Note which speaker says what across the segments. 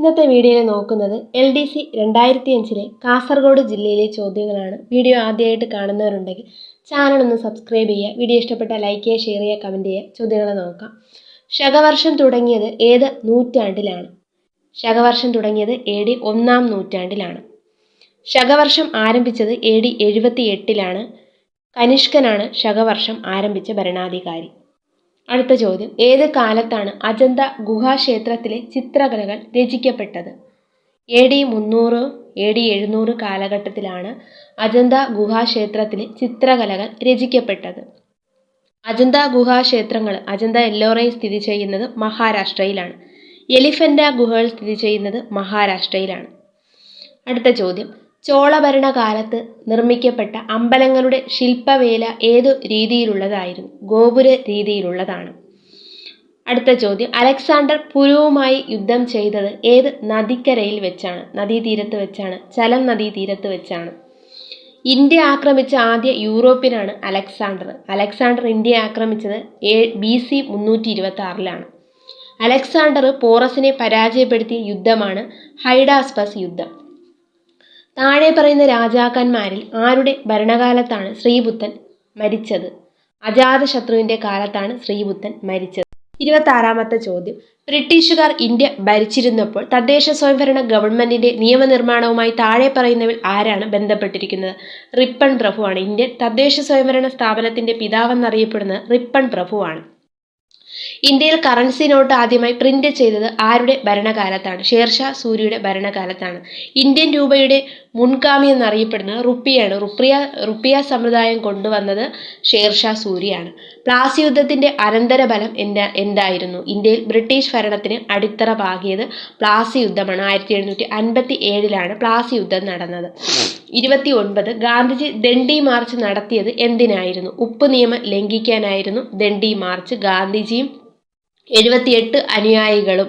Speaker 1: ഇന്നത്തെ വീഡിയോയിൽ നോക്കുന്നത് എൽ ഡി സി രണ്ടായിരത്തി അഞ്ചിലെ കാസർഗോഡ് ജില്ലയിലെ ചോദ്യങ്ങളാണ്. വീഡിയോ ആദ്യമായിട്ട് കാണുന്നവരുണ്ടെങ്കിൽ ചാനൽ ഒന്ന് സബ്സ്ക്രൈബ് ചെയ്യുക. വീഡിയോ ഇഷ്ടപ്പെട്ടാൽ ലൈക്ക് ചെയ്യുക ഷെയർ ചെയ്യുക കമന്റ് ചെയ്യുക. ചോദ്യങ്ങൾ നോക്കാം. ശകവർഷം തുടങ്ങിയത് ഏത് നൂറ്റാണ്ടിലാണ്? ശകവർഷം തുടങ്ങിയത് എ ഡി ഒന്നാം നൂറ്റാണ്ടിലാണ്. ശകവർഷം ആരംഭിച്ചത് എ ഡി എഴുപത്തി എട്ടിലാണ് കനിഷ്കനാണ് ശകവർഷം ആരംഭിച്ച ഭരണാധികാരി. അടുത്ത ചോദ്യം. ഏത് കാലത്താണ് അജന്ത ഗുഹാക്ഷേത്രത്തിലെ ചിത്രകലകൾ രചിക്കപ്പെട്ടത്? എ ഡി മുന്നൂറ് എ ഡി എഴുന്നൂറ് കാലഘട്ടത്തിലാണ് അജന്ത ഗുഹാക്ഷേത്രത്തിലെ ചിത്രകലകൾ രചിക്കപ്പെട്ടത്. അജന്ത ഗുഹാക്ഷേത്രങ്ങൾ അജന്ത എല്ലോറയിൽ സ്ഥിതി ചെയ്യുന്നത് മഹാരാഷ്ട്രയിലാണ്. എലിഫന്റ ഗുഹകൾ സ്ഥിതി ചെയ്യുന്നത് മഹാരാഷ്ട്രയിലാണ്. അടുത്ത ചോദ്യം. ചോള ഭരണകാലത്ത് നിർമ്മിക്കപ്പെട്ട അമ്പലങ്ങളുടെ ശില്പവേല ഏതു രീതിയിലുള്ളതായിരുന്നു? ഗോപുര രീതിയിലുള്ളതാണ്. അടുത്ത ചോദ്യം. അലക്സാണ്ടർ പുരുവുമായി യുദ്ധം ചെയ്തത് ഏത് നദിക്കരയിൽ വെച്ചാണ്? നദീതീരത്ത് വെച്ചാണ്? ചലം നദീതീരത്ത് വെച്ചാണ്? ഇന്ത്യ ആക്രമിച്ച ആദ്യ യൂറോപ്യനാണ് അലക്സാണ്ടർ. അലക്സാണ്ടർ ഇന്ത്യ ആക്രമിച്ചത് ഏ ബി സി മുന്നൂറ്റി ഇരുപത്തി ആറിലാണ് അലക്സാണ്ടർ പോറസിനെ പരാജയപ്പെടുത്തിയ യുദ്ധമാണ് ഹൈഡാസ്പസ് യുദ്ധം. താഴെ പറയുന്ന രാജാക്കന്മാരിൽ ആരുടെ ഭരണകാലത്താണ് ശ്രീബുദ്ധൻ മരിച്ചത്? അജാതശത്രുവിന്റെ കാലത്താണ് ശ്രീബുദ്ധൻ മരിച്ചത്. ഇരുപത്താറാമത്തെ ചോദ്യം. ബ്രിട്ടീഷുകാർ ഇന്ത്യ ഭരിച്ചിരുന്നപ്പോൾ തദ്ദേശ സ്വയംഭരണ ഗവൺമെന്റിന്റെ നിയമനിർമ്മാണവുമായി താഴെ പറയുന്നവിൽ ആരാണ് ബന്ധപ്പെട്ടിരിക്കുന്നത്? റിപ്പൺ പ്രഭുവാണ്. ഇന്ത്യൻ തദ്ദേശ സ്വയംഭരണ സ്ഥാപനത്തിന്റെ പിതാവെന്നറിയപ്പെടുന്നത് റിപ്പൺ പ്രഭുവാണ്. ഇന്ത്യയിൽ കറൻസി നോട്ട് ആദ്യമായി പ്രിന്റ് ചെയ്തത് ആരുടെ ഭരണകാലത്താണ്? ഷേർഷാ സൂരിയുടെ ഭരണകാലത്താണ്. ഇന്ത്യൻ രൂപയുടെ മുൻഗാമി എന്നറിയപ്പെടുന്നത് റുപ്പിയാണ്. റുപ്പിയ റുപ്പിയ സമ്പ്രദായം കൊണ്ടുവന്നത് ഷേർഷാ സൂരിയാണ് പ്ലാസി യുദ്ധത്തിന്റെ അനന്തരഫലം എന്താ എന്തായിരുന്നു? ഇന്ത്യയിൽ ബ്രിട്ടീഷ് ഭരണത്തിന് അടിത്തറ പാകിയത് പ്ലാസി യുദ്ധമാണ്. ആയിരത്തി എഴുന്നൂറ്റി അൻപത്തി ഏഴിലാണ് പ്ലാസി യുദ്ധം നടന്നത്. ഇരുപത്തി ഒൻപത് ഗാന്ധിജി ദണ്ഡി മാർച്ച് നടത്തിയത് എന്തിനായിരുന്നു? ഉപ്പ് നിയമം ലംഘിക്കാനായിരുന്നു ദണ്ഡി മാർച്ച്. ഗാന്ധിജിയും എഴുപത്തിയെട്ട് അനുയായികളും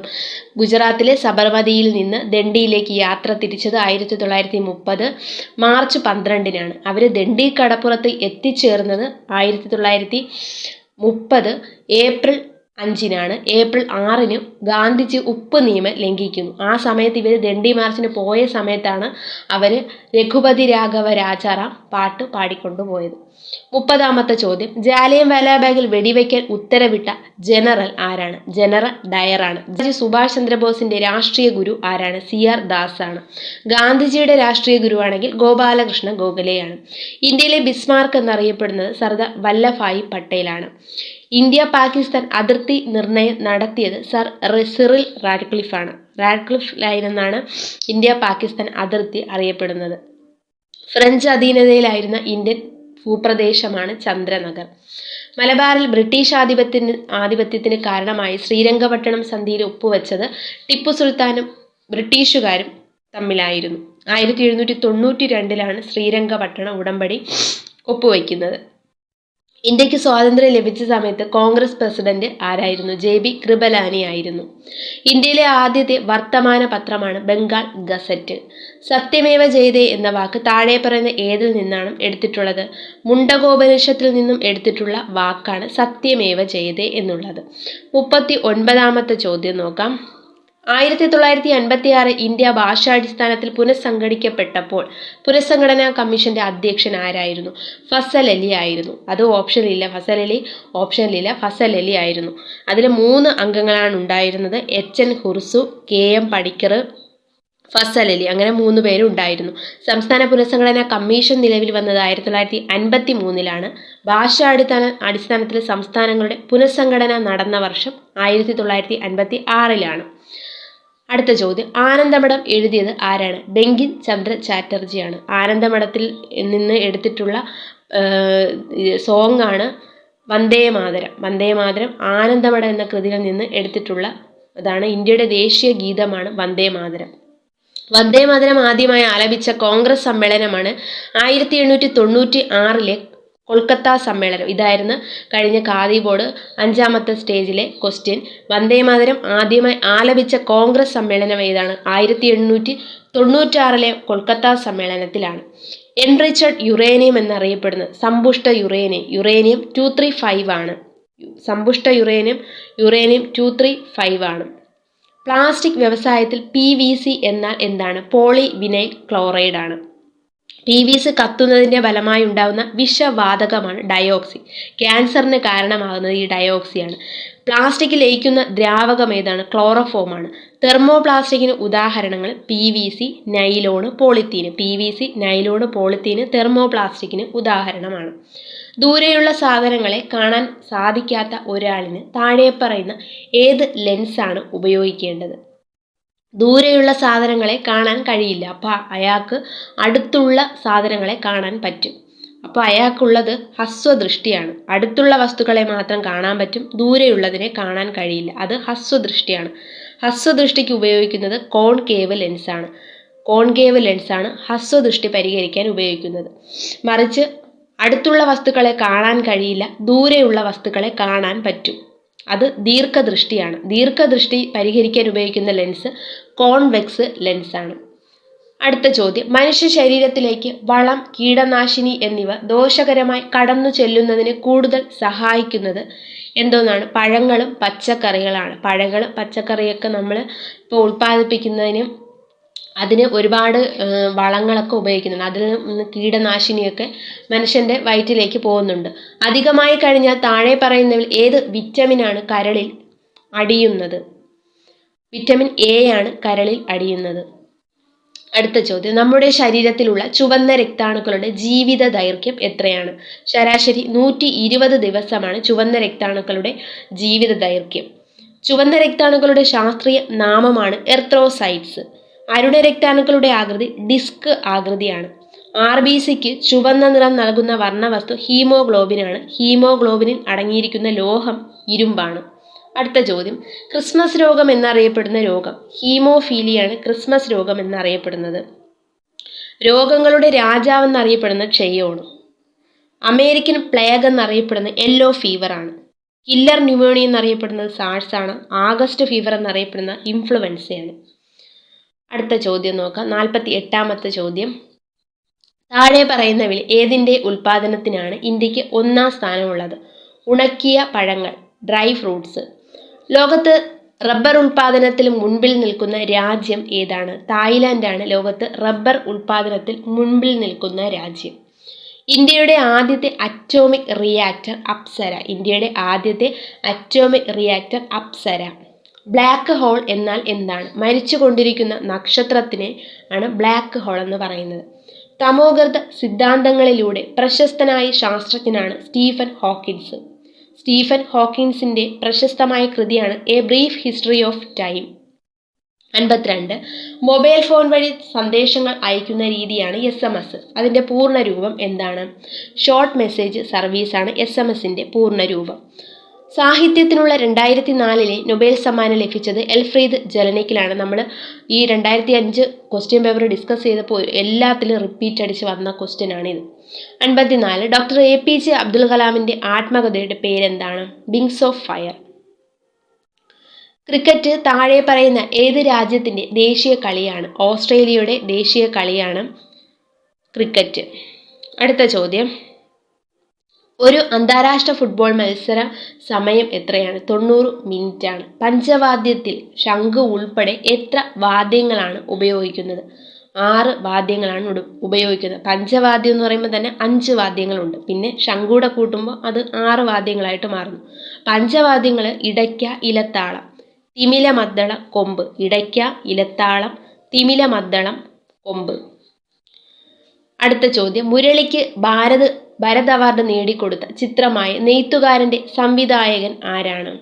Speaker 1: ഗുജറാത്തിലെ സബർമതിയിൽ നിന്ന് ദണ്ഡിയിലേക്ക് യാത്ര തിരിച്ചത് ആയിരത്തി തൊള്ളായിരത്തി മുപ്പത് മാർച്ച് പന്ത്രണ്ടിനാണ്. അവർ ദണ്ഡി കടപ്പുറത്ത് എത്തിച്ചേർന്നത് ആയിരത്തി തൊള്ളായിരത്തി മുപ്പത് ഏപ്രിൽ അഞ്ചിനാണ്. ഏപ്രിൽ ആറിന് ഗാന്ധിജി ഉപ്പ് നിയമം ലംഘിക്കുന്നു. ആ സമയത്ത് ഇവർ ദണ്ഡി മാർച്ചിന് പോയ സമയത്താണ് അവർ രഘുപതി രാഘവ രാജാറാം പാട്ട് പാടിക്കൊണ്ടുപോയത്. മുപ്പതാമത്തെ ചോദ്യം. ജാലിയൻ വാലാബാഗിൽ വെടിവെക്കാൻ ഉത്തരവിട്ട ജനറൽ ആരാണ്? ജനറൽ ഡയറാണ് സുഭാഷ് ചന്ദ്രബോസിന്റെ രാഷ്ട്രീയ ഗുരു ആരാണ്? സി ആർ ദാസ് ആണ്. ഗാന്ധിജിയുടെ രാഷ്ട്രീയ ഗുരുവാണെങ്കിൽ ഗോപാലകൃഷ്ണ ഗോഖലെയാണ്. ഇന്ത്യയിലെ ബിസ്മാർക്ക് എന്നറിയപ്പെടുന്നത് സർദാർ വല്ലഭായി പട്ടേലാണ്. ഇന്ത്യ പാകിസ്ഥാൻ അതിർത്തി നിർണയം നടത്തിയത് സർ സിറിൽ റാഡ്ക്ലിഫാണ്. റാഡ്ക്ലിഫ് ലൈൻ എന്നാണ് ഇന്ത്യ പാകിസ്ഥാൻ അതിർത്തി അറിയപ്പെടുന്നത്. ഫ്രഞ്ച് അധീനതയിലായിരുന്ന ഇന്ത്യൻ ഭൂപ്രദേശമാണ് ചന്ദ്രനഗർ. മലബാറിൽ ബ്രിട്ടീഷ് ആധിപത്യത്തിന് ആധിപത്യത്തിന് കാരണമായി ശ്രീരംഗപട്ടണം സന്ധിയിൽ ഒപ്പുവെച്ചത് ടിപ്പു സുൽത്താനും ബ്രിട്ടീഷുകാരും തമ്മിലായിരുന്നു. ആയിരത്തി എഴുന്നൂറ്റി തൊണ്ണൂറ്റി രണ്ടിലാണ് ശ്രീരംഗപട്ടണ ഉടമ്പടി ഒപ്പുവയ്ക്കുന്നത് ഇന്ത്യയ്ക്ക് സ്വാതന്ത്ര്യം ലഭിച്ച സമയത്ത് കോൺഗ്രസ് പ്രസിഡന്റ് ആരായിരുന്നു? ജെ ബി കൃപലാനി ആയിരുന്നു. ഇന്ത്യയിലെ ആദ്യത്തെ വർത്തമാന പത്രമാണ് ബംഗാൾ ഗസറ്റ്. സത്യമേവ ജയതേ എന്ന വാക്ക് താഴെ പറയുന്ന ഏതിൽ നിന്നാണ് എടുത്തിട്ടുള്ളത്? മുണ്ടകോപനിഷത്തിൽ നിന്നും എടുത്തിട്ടുള്ള വാക്കാണ് സത്യമേവ ജയതേ എന്നുള്ളത്. മുപ്പത്തി ഒൻപതാമത്തെ ചോദ്യം നോക്കാം. ആയിരത്തി തൊള്ളായിരത്തി അൻപത്തി ആറ് ഇന്ത്യ ഭാഷാടിസ്ഥാനത്തിൽ പുനഃസംഘടിക്കപ്പെട്ടപ്പോൾ പുനഃസംഘടനാ കമ്മീഷന്റെ അധ്യക്ഷൻ ആരായിരുന്നു? ഫസൽ അലി ആയിരുന്നു. അത് ഓപ്ഷനിലില്ല ഫസൽ അലി ഓപ്ഷനിലില്ല ഫസൽ അലി ആയിരുന്നു. അതിൽ മൂന്ന് അംഗങ്ങളാണ് ഉണ്ടായിരുന്നത്. എച്ച് എൻ ഹുർസു കെ എം പടിക്കർ ഫസൽ അലി. അങ്ങനെ മൂന്ന് പേരും ഉണ്ടായിരുന്നു. സംസ്ഥാന പുനഃസംഘടനാ കമ്മീഷൻ നിലവിൽ വന്നത് ആയിരത്തി തൊള്ളായിരത്തി അൻപത്തി മൂന്നിലാണ് ഭാഷാടിസ്ഥാന അടിസ്ഥാനത്തിൽ സംസ്ഥാനങ്ങളുടെ പുനഃസംഘടന നടന്ന വർഷം ആയിരത്തി തൊള്ളായിരത്തി അൻപത്തി ആറിലാണ് അടുത്ത ചോദ്യം. ആനന്ദമഠം എഴുതിയത് ആരാണ്? ബെങ്കിൻ ചന്ദ്ര ചാറ്റർജിയാണ്. ആനന്ദമഠത്തിൽ നിന്ന് എടുത്തിട്ടുള്ള സോങ് ആണ് വന്ദേ മാതരം. വന്ദേ മാതരം ആനന്ദമഠം എന്ന കൃതിയിൽ നിന്ന് എടുത്തിട്ടുള്ള അതാണ് ഇന്ത്യയുടെ ദേശീയ ഗീതമാണ് വന്ദേ മാതരം. വന്ദേ മാതരം ആദ്യമായി ആലപിച്ച കോൺഗ്രസ് സമ്മേളനമാണ് ആയിരത്തി എണ്ണൂറ്റി തൊണ്ണൂറ്റി ആറിലെ കൊൽക്കത്ത സമ്മേളനം. ഇതായിരുന്നു കഴിഞ്ഞ ഖാദി ബോർഡ് അഞ്ചാമത്തെ സ്റ്റേജിലെ ക്വസ്റ്റ്യൻ. വന്ദേമാതരം ആദ്യമായി ആലപിച്ച കോൺഗ്രസ് സമ്മേളനം ഏതാണ്? ആയിരത്തി എണ്ണൂറ്റി തൊണ്ണൂറ്റാറിലെ കൊൽക്കത്ത സമ്മേളനത്തിലാണ്. എൻറിച്ചഡ് യുറേനിയം എന്നറിയപ്പെടുന്നത് സമ്പുഷ്ട uranium uranium two three five ആണ്. സമ്പുഷ്ട uranium uranium two three five ആണ്. പ്ലാസ്റ്റിക് വ്യവസായത്തിൽ പി വി സി എന്നാൽ എന്താണ്? പോളി വിനൈൽ ക്ലോറൈഡ് ആണ് പി വി കത്തുന്നതിന്റെ ഫലമായി ഉണ്ടാകുന്ന വിഷവാതകമാണ് ഡയോക്സി. ക്യാൻസറിന് കാരണമാകുന്നത് ഈ ഡയോക്സിയാണ്. പ്ലാസ്റ്റിക് ലയിക്കുന്ന ദ്രാവകം ഏതാണ്? ക്ലോറോഫോമാണ്. തെർമോ പ്ലാസ്റ്റിക്കിന് ഉദാഹരണങ്ങൾ P V C nylon polythene P V C nylon polythene thermo പ്ലാസ്റ്റിക്കിന് ഉദാഹരണമാണ്. ദൂരെയുള്ള സാധനങ്ങളെ കാണാൻ സാധിക്കാത്ത ഒരാളിന് താഴെ പറയുന്ന ഏത് ലെൻസാണ് ഉപയോഗിക്കേണ്ടത്? ദൂരെയുള്ള സാധനങ്ങളെ കാണാൻ കഴിയില്ല. അപ്പോൾ അയാൾക്ക് അടുത്തുള്ള സാധനങ്ങളെ കാണാൻ പറ്റും. അപ്പോൾ അയാൾക്കുള്ളത് ഹസ്വദൃഷ്ടിയാണ് അടുത്തുള്ള വസ്തുക്കളെ മാത്രം കാണാൻ പറ്റും ദൂരെയുള്ളതിനെ കാണാൻ കഴിയില്ല. അത് ഹസ്വദൃഷ്ടിയാണ് ഹസ്വദൃഷ്ടിക്ക് ഉപയോഗിക്കുന്നത് കോൺകേവ് ലെൻസാണ്. കോൺകേവ് ലെൻസാണ് ഹസ്വദൃഷ്ടി പരിഹരിക്കാൻ ഉപയോഗിക്കുന്നത്. മറിച്ച് അടുത്തുള്ള വസ്തുക്കളെ കാണാൻ കഴിയില്ല ദൂരെയുള്ള വസ്തുക്കളെ കാണാൻ പറ്റും. അത് ദീർഘദൃഷ്ടിയാണ്. ദീർഘദൃഷ്ടി പരിഹരിക്കാൻ ഉപയോഗിക്കുന്ന ലെൻസ് കോൺവെക്സ് ലെൻസാണ് അടുത്ത ചോദ്യം. മനുഷ്യ ശരീരത്തിലേക്ക് വളം കീടനാശിനി എന്നിവ ദോഷകരമായി കടന്നു ചെല്ലുന്നതിന് കൂടുതൽ സഹായിക്കുന്നത് എന്തോന്നാണ്? പഴങ്ങളും പച്ചക്കറികളാണ്. പഴങ്ങളും പച്ചക്കറിയൊക്കെ നമ്മൾ ഇപ്പോൾ ഉൽപ്പാദിപ്പിക്കുന്നതിന് അതിന് ഒരുപാട് വളങ്ങളൊക്കെ ഉപയോഗിക്കുന്നുണ്ട്. അതിൽ നിന്ന് കീടനാശിനിയൊക്കെ മനുഷ്യന്റെ വയറ്റിലേക്ക് പോകുന്നുണ്ട്. അധികമായി കഴിഞ്ഞാൽ താഴെ പറയുന്നതിൽ ഏത് വിറ്റമിനാണ് കരളിൽ അടിയുന്നത്? വിറ്റമിൻ എ ആണ് കരളിൽ അടിയുന്നത്. അടുത്ത ചോദ്യം. നമ്മുടെ ശരീരത്തിലുള്ള ചുവന്ന രക്താണുക്കളുടെ ജീവിത ദൈർഘ്യം എത്രയാണ്? ശരാശരി നൂറ്റി ഇരുപത് ദിവസമാണ് ചുവന്ന രക്താണുക്കളുടെ ജീവിത ദൈർഘ്യം. ചുവന്ന രക്താണുക്കളുടെ ശാസ്ത്രീയ നാമമാണ് എർത്രോസൈറ്റ്സ്. അരുണരക്താണുക്കളുടെ ആകൃതി ഡിസ്ക് ആകൃതിയാണ്. ആർ ബി സിക്ക് ചുവന്ന നിറം നൽകുന്ന വർണവസ്തു ഹീമോഗ്ലോബിനാണ്. ഹീമോഗ്ലോബിനിൽ അടങ്ങിയിരിക്കുന്ന ലോഹം ഇരുമ്പാണ്. അടുത്ത ചോദ്യം. ക്രിസ്മസ് രോഗം എന്നറിയപ്പെടുന്ന രോഗം. ഹീമോഫീലിയാണ് ക്രിസ്മസ് രോഗം എന്നറിയപ്പെടുന്നത്. രോഗങ്ങളുടെ രാജാവ് എന്നറിയപ്പെടുന്ന ക്ഷയമാണ്. അമേരിക്കൻ പ്ലേഗ് എന്നറിയപ്പെടുന്ന യെല്ലോ ഫീവർ ആണ് കില്ലർ ന്യൂമോണിയ എന്നറിയപ്പെടുന്നത് സാഴ്സ് ആണ് ആഗസ്റ്റ് ഫീവർ എന്നറിയപ്പെടുന്ന ഇൻഫ്ലുവൻസയാണ്. അടുത്ത ചോദ്യം നോക്കാം. നാൽപ്പത്തി എട്ടാമത്തെ ചോദ്യം. താഴെ പറയുന്നവയിൽ ഏതിന്റെ ഉൽപാദനത്തിനാണ് ഇന്ത്യയ്ക്ക് ഒന്നാം സ്ഥാനമുള്ളത്? ഉണക്കിയ പഴങ്ങൾ ഡ്രൈ ഫ്രൂട്ട്സ്. ലോകത്ത് റബ്ബർ ഉൽപാദനത്തിൽ മുൻപിൽ നിൽക്കുന്ന രാജ്യം ഏതാണ്? തായ്ലാൻഡാണ് ലോകത്ത് റബ്ബർ ഉൽപാദനത്തിൽ മുൻപിൽ നിൽക്കുന്ന രാജ്യം. ഇന്ത്യയുടെ ആദ്യത്തെ അറ്റോമിക് റിയാക്ടർ അപ്സര. ഇന്ത്യയുടെ ആദ്യത്തെ atomic reactor Apsara. Black hole എന്നാൽ എന്താണ്? മരിച്ചു കൊണ്ടിരിക്കുന്ന നക്ഷത്രത്തിനെ ആണ് ബ്ലാക്ക് ഹോൾ എന്ന് പറയുന്നത്. തമോഗർത്ത സിദ്ധാന്തങ്ങളിലൂടെ പ്രശസ്തനായ ശാസ്ത്രജ്ഞനാണ് സ്റ്റീഫൻ ഹോക്കിൻസ്. സ്റ്റീഫൻ ഹോക്കിൻസിന്റെ പ്രശസ്തമായ കൃതിയാണ് a brief history of time അൻപത്തിരണ്ട്. മൊബൈൽ ഫോൺ വഴി സന്ദേശങ്ങൾ അയക്കുന്ന രീതിയാണ് എസ് എം എസ് അതിന്റെ പൂർണരൂപം എന്താണ്? ഷോർട്ട് മെസ്സേജ് സർവീസാണ് എസ് എം എസിന്റെ പൂർണരൂപം സാഹിത്യത്തിനുള്ള രണ്ടായിരത്തി നാലിലെ നൊബേൽ സമ്മാനം ലഭിച്ചത് എൽഫ്രീദ് ജലനിക്കിലാണ് നമ്മൾ ഈ രണ്ടായിരത്തി അഞ്ച് ക്വസ്റ്റ്യൻ പേപ്പർ ഡിസ്കസ് ചെയ്തപ്പോൾ എല്ലാത്തിലും റിപ്പീറ്റ് അടിച്ച് വന്ന ക്വസ്റ്റ്യൻ ആണിത്. അൻപത്തിനാല്. Doctor A P J Abdul കലാമിന്റെ ആത്മകഥയുടെ പേരെന്താണ്? ബിങ്സ് ഓഫ് ഫയർ ക്രിക്കറ്റ് താഴെ പറയുന്ന ഏത് രാജ്യത്തിന്റെ ദേശീയ കളിയാണ്? ഓസ്ട്രേലിയയുടെ ദേശീയ കളിയാണ് ക്രിക്കറ്റ് അടുത്ത ചോദ്യം. ഒരു അന്താരാഷ്ട്ര ഫുട്ബോൾ മത്സര സമയം എത്രയാണ്? തൊണ്ണൂറ് ആണ് പഞ്ചവാദ്യത്തിൽ ശംഖ് ഉൾപ്പെടെ എത്ര വാദ്യങ്ങളാണ് ഉപയോഗിക്കുന്നത്? ആറ് വാദ്യങ്ങളാണ് ഉപയോഗിക്കുന്നത്. പഞ്ചവാദ്യം എന്ന് പറയുമ്പോൾ തന്നെ അഞ്ച് വാദ്യങ്ങളുണ്ട്. പിന്നെ ശംഖൂടെ കൂട്ടുമ്പോൾ അത് ആറ് വാദ്യങ്ങളായിട്ട് മാറുന്നു. പഞ്ചവാദ്യങ്ങൾ ഇടയ്ക്ക ഇലത്താളം. തിമില മദ്ദള കൊമ്പ്. ഇടയ്ക്ക ഇലത്താളം തിമില മദ്ദളം കൊമ്പ്. അടുത്ത ചോദ്യം. മുരളിക്ക് ഭാരത് ഭരത് അവാർഡ് നേടിക്കൊടുത്ത ചിത്രമായ നെയ്ത്തുകാരന്റെ സംവിധായകൻ ആരാണ്?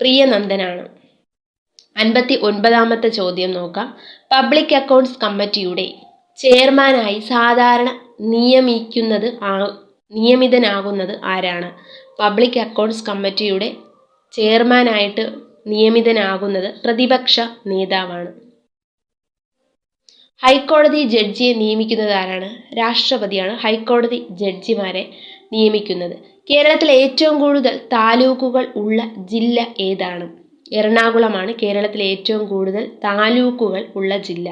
Speaker 1: പ്രിയനന്ദനാണ്. അൻപത്തി ഒൻപതാമത്തെ ചോദ്യം നോക്കാം. പബ്ലിക് അക്കൗണ്ട്സ് കമ്മിറ്റിയുടെ ചെയർമാനായി സാധാരണ നിയമിക്കുന്നത് ആ നിയമിതനാകുന്നത് ആരാണ്? പബ്ലിക് അക്കൗണ്ട്സ് കമ്മിറ്റിയുടെ ചെയർമാനായിട്ട് നിയമിതനാകുന്നത് പ്രതിപക്ഷ നേതാവാണ്. ഹൈക്കോടതി ജഡ്ജിയെ നിയമിക്കുന്നത് ആരാണ്? രാഷ്ട്രപതിയാണ് ഹൈക്കോടതി ജഡ്ജിമാരെ നിയമിക്കുന്നത്. കേരളത്തിലെ ഏറ്റവും കൂടുതൽ താലൂക്കുകൾ ഉള്ള ജില്ല ഏതാണ്? എറണാകുളമാണ് കേരളത്തിലെ ഏറ്റവും കൂടുതൽ താലൂക്കുകൾ ഉള്ള ജില്ല.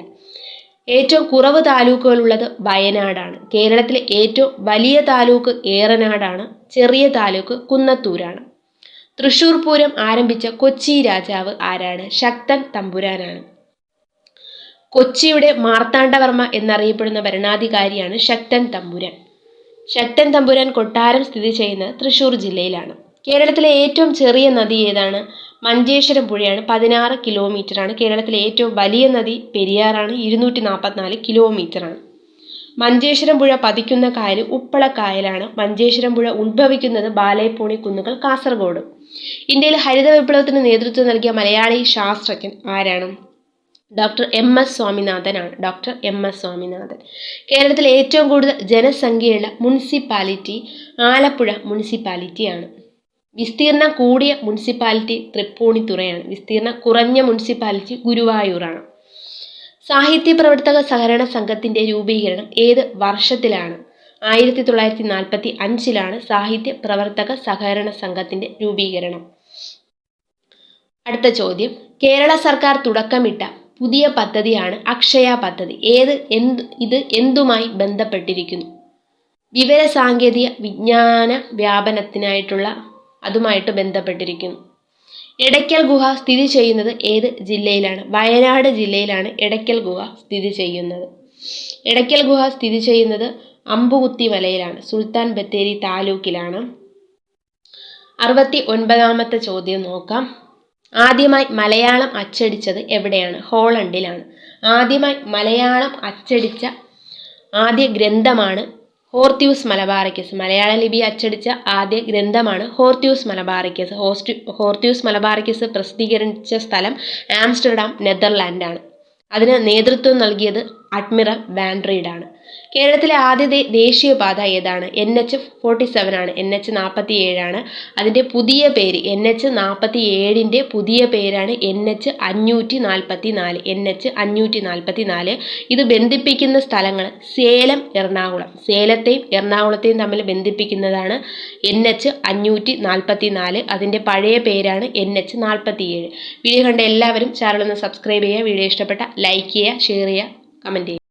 Speaker 1: ഏറ്റവും കുറവ് താലൂക്കുകൾ ഉള്ളത് വയനാടാണ്. കേരളത്തിലെ ഏറ്റവും വലിയ താലൂക്ക് ഏറനാടാണ്. ചെറിയ താലൂക്ക് കുന്നത്തൂരാണ്. തൃശൂർ പൂരം ആരംഭിച്ച കൊച്ചി രാജാവ് ആരാണ്? ശക്തൻ തമ്പുരാനാണ്. കൊച്ചിയുടെ മാർത്താണ്ഡവർമ്മ എന്നറിയപ്പെടുന്ന ഭരണാധികാരിയാണ് ശക്തൻ തമ്പുരാൻ. ശക്തൻ തമ്പുരാൻ കൊട്ടാരം സ്ഥിതി ചെയ്യുന്നത് തൃശ്ശൂർ ജില്ലയിലാണ്. കേരളത്തിലെ ഏറ്റവും ചെറിയ നദി ഏതാണ്? മഞ്ചേശ്വരം പുഴയാണ്. പതിനാറ് കിലോമീറ്ററാണ്. കേരളത്തിലെ ഏറ്റവും വലിയ നദി പെരിയാറാണ്. ഇരുന്നൂറ്റി നാൽപ്പത്തിനാല് കിലോമീറ്ററാണ്. മഞ്ചേശ്വരം പുഴ പതിക്കുന്ന കായൽ ഉപ്പള കായലാണ്. മഞ്ചേശ്വരം പുഴ ഉത്ഭവിക്കുന്നത് ബാലേപ്പൂണി കുന്നുകൾ കാസർഗോഡ്. ഇന്ത്യയിൽ ഹരിത വിപ്ലവത്തിന് നേതൃത്വം നൽകിയ മലയാളി ശാസ്ത്രജ്ഞൻ ആരാണ്? Doctor M S സ്വാമിനാഥനാണ്. Doctor M S Swaminathan. കേരളത്തിലെ ഏറ്റവും കൂടുതൽ ജനസംഖ്യയുള്ള മുനിസിപ്പാലിറ്റി ആലപ്പുഴ മുനിസിപ്പാലിറ്റിയാണ്. വിസ്തീർണം കൂടിയ മുനിസിപ്പാലിറ്റി തൃപ്പൂണിത്തുറയാണ്. വിസ്തീർണം കുറഞ്ഞ മുനിസിപ്പാലിറ്റി ഗുരുവായൂറാണ്. സാഹിത്യ പ്രവർത്തക സഹകരണ സംഘത്തിന്റെ രൂപീകരണം ഏത് വർഷത്തിലാണ്? ആയിരത്തി തൊള്ളായിരത്തി നാൽപ്പത്തി അഞ്ചിലാണ് സാഹിത്യ പ്രവർത്തക സഹകരണ സംഘത്തിന്റെ രൂപീകരണം. അടുത്ത ചോദ്യം. കേരള സർക്കാർ തുടക്കമിട്ട പുതിയ പദ്ധതിയാണ് അക്ഷയ പദ്ധതി. ഏത് എന്ത് ഇത് എന്തുമായി ബന്ധപ്പെട്ടിരിക്കുന്നു? വിവര സാങ്കേതിക വിജ്ഞാന വ്യാപനത്തിനായിട്ടുള്ള അതുമായിട്ട് ബന്ധപ്പെട്ടിരിക്കുന്നു. എടയ്ക്കൽ ഗുഹ സ്ഥിതി ചെയ്യുന്നത് ഏത് ജില്ലയിലാണ്? വയനാട് ജില്ലയിലാണ് എടയ്ക്കൽ ഗുഹ സ്ഥിതി ചെയ്യുന്നത്. എടയ്ക്കൽ ഗുഹ സ്ഥിതി ചെയ്യുന്നത് അമ്പുകുത്തി മലയിലാണ് സുൽത്താൻ ബത്തേരി താലൂക്കിലാണ്. അറുപത്തി ഒൻപതാമത്തെ ചോദ്യം നോക്കാം. ആദ്യമായി മലയാളം അച്ചടിച്ചത് എവിടെയാണ്? ഹോളണ്ടിലാണ്. ആദ്യമായി മലയാളം അച്ചടിച്ച ആദ്യ ഗ്രന്ഥമാണ് ഹോർത്യൂസ് മലബാറിക്കസ് മലയാള ലിപി അച്ചടിച്ച ആദ്യ ഗ്രന്ഥമാണ് ഹോർത്യൂസ് മലബാറിക്കസ് ഹോസ്റ്റ് ഹോർത്യൂസ് മലബാറിക്കസ് പ്രസിദ്ധീകരിച്ച സ്ഥലം ആംസ്റ്റർഡാം നെതർലാൻഡാണ്. അതിന് നേതൃത്വം നൽകിയത് അഡ്മിറൽ വാൻഡ്രീഡാണ് കേരളത്തിലെ ആദ്യ ദേശീയപാത ഏതാണ്? എൻ എച്ച് ഫോർട്ടി സെവൻ ആണ്. എൻ എച്ച് നാൽപ്പത്തി ഏഴാണ് അതിന്റെ പുതിയ പേര് എൻ എച്ച് നാൽപ്പത്തി ഏഴിന്റെ പുതിയ പേരാണ് എൻ എച്ച് അഞ്ഞൂറ്റി നാൽപ്പത്തി നാല് എൻ എച്ച് അഞ്ഞൂറ്റി നാൽപ്പത്തി നാല് ഇത് ബന്ധിപ്പിക്കുന്ന സ്ഥലങ്ങൾ സേലം എറണാകുളം. സേലത്തെയും എറണാകുളത്തെയും തമ്മിൽ ബന്ധിപ്പിക്കുന്നതാണ് എൻ എച്ച് അഞ്ഞൂറ്റി നാൽപ്പത്തി നാല് അതിന്റെ പഴയ പേരാണ് എൻ എച്ച് നാൽപ്പത്തി ഏഴ് വീഡിയോ കണ്ട എല്ലാവരും ചാനൽ ഒന്ന് സബ്സ്ക്രൈബ് ചെയ്യുക. വീഡിയോ ഇഷ്ടപ്പെട്ട ലൈക്ക് ചെയ്യുക ഷെയർ ചെയ്യുക കമന്റ് ചെയ്യുക.